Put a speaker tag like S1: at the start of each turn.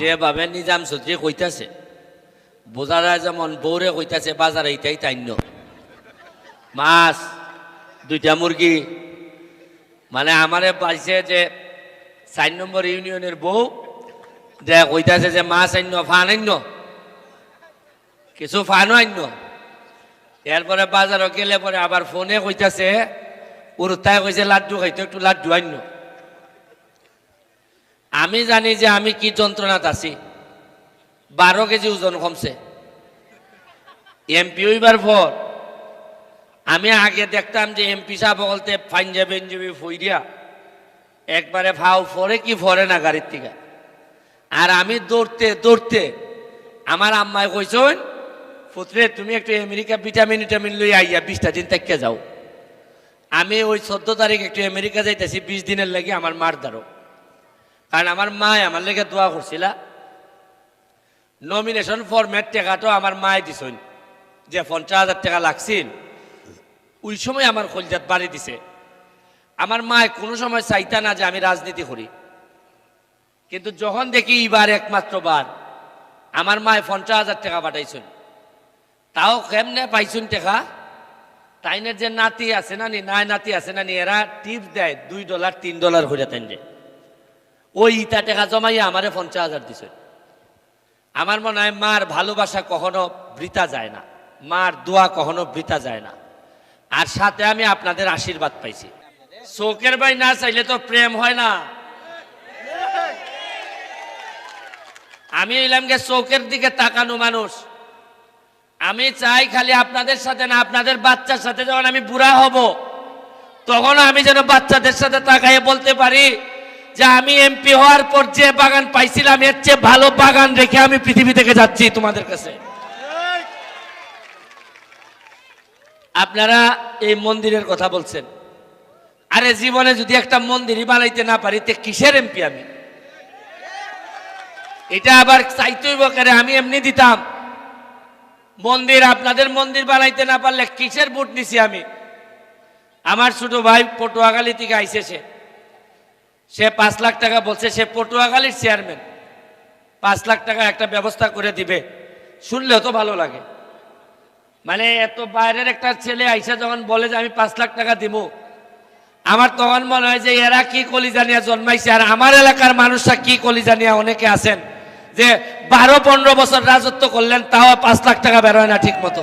S1: যেভাবে নিজাম চৌধুরী কইতাছে বোঝা যেমন বৌরে কইতাছে বাজারে ইটাই তাইন্য মাছ, দুইটা মুরগি মানে আমারে পাইছে যে চার নম্বর ইউনিয়নের বউ যে কইতাছে যে মাছ আন্য ফান আন্য কিছু ফানও আন্য এরপরে বাজারও গেলে পরে আবার ফোনে কইতাছে উরুতায় কইছে লাড্ডু খাইতে, একটু লাড্ডু আন্য আমি জানি যে আমি কি যন্ত্রণাত আছি। বারো কেজি ওজন কমছে। এমপি হইবার পর আমি আগে দেখতাম যে এমপি সাহেব বলতে, পাঞ্জাবি এনজাবি ফইরিয়া একবারে ভাও ফরে কি ফরে না গাড়ির থেকে? আর আমি দৌড়তে দৌড়তে আমার আম্মায় কইছেন পুত্রে, তুমি একটু আমেরিকা ভিটামিন ভিটামিন লই আইয়া বিশটা দিন থেকে যাও। আমি ওই চোদ্দ তারিখ একটু আমেরিকা যাইতেছি, বিশ দিনের লাগে আমার মার দ্বারো কারণ আমার মা আমার লেগে দোয়া করছিল। নমিনেশন ফরম্যাট টাকাটাও আমার মায় দিছেন। যে পঞ্চাশ হাজার টাকা লাগছিল। ওই সময় আমার কলজাত বাড়ি দিছে। আমার মায় কোনো সময় চাইতা না যে আমি রাজনীতি করি। কিন্তু যখন দেখি এবার একমাত্র বার, আমার মায় পঞ্চাশ হাজার টাকা পাঠাইছেন। তাও কেমনে পাইছুন টাকা? তাইনের যে নাতি আছে না নি, নাই নাতি আছে না নি, এরা টিপস দেয়, দুই ডলার, তিন ডলার হয়ে তাইন যে। ওই ইটা টাকা জমাইয়া আমারে পঞ্চাশ হাজার দিছে। আমার মনে হয় মার ভালোবাসা কখনো বৃতা যায় না। মার দোয়া কখনো বৃতা যায় না। আর সাথে আমি আপনাদের আশীর্বাদ পাইছি। চোখের ভাই না চাইলে তো প্রেম হয় না। আমি এলাম গে চোখের দিকে তাকানো মানুষ। আমি চাই খালি আপনাদের সাথে না, আপনাদের বাচ্চার সাথে যখন আমি বুড়া হব, তখন আমি যেন বাচ্চাদের সাথে তাকাইয়ে বলতে পারি যে আমি এমপি হওয়ার পর যে বাগান পাইছিলাম, এর চেয়ে ভালো বাগান রেখে আমি পৃথিবী থেকে যাচ্ছি তোমাদের কাছে। আপনারা এই মন্দিরের কথা বলছেন। আরে জীবনে যদি একটা মন্দিরই বানাইতে না পারি, তে কিসের এমপি আমি? এটা আবার চাইতেই বকারে আমি এমনি দিতাম। মন্দির, আপনাদের মন্দির বানাইতে না পারলে কিসের বুট নিছি আমি? আমার ছোট ভাই পটুয়াখালী থেকে আইসে সে পাঁচ লাখ টাকা বলছে, সে পটুয়াখালীর চেয়ারম্যান পাঁচ লাখ টাকা একটা ব্যবস্থা করে দিবে। শুনলে তো ভালো লাগে। মানে এত বাইরের একটা ছেলে আইসা যখন বলে যে, আমি পাঁচ লাখ টাকা দিব আমার তখন মনে হয় যে, এরা কি কলিজানিয়া জন্মাইছে আর আমার এলাকার মানুষরা কি কলিজানিয়া অনেকে আছেন যে, বারো পনেরো বছর রাজত্ব করলেন, তাও পাঁচ লাখ টাকা বেরোয় না ঠিক মতো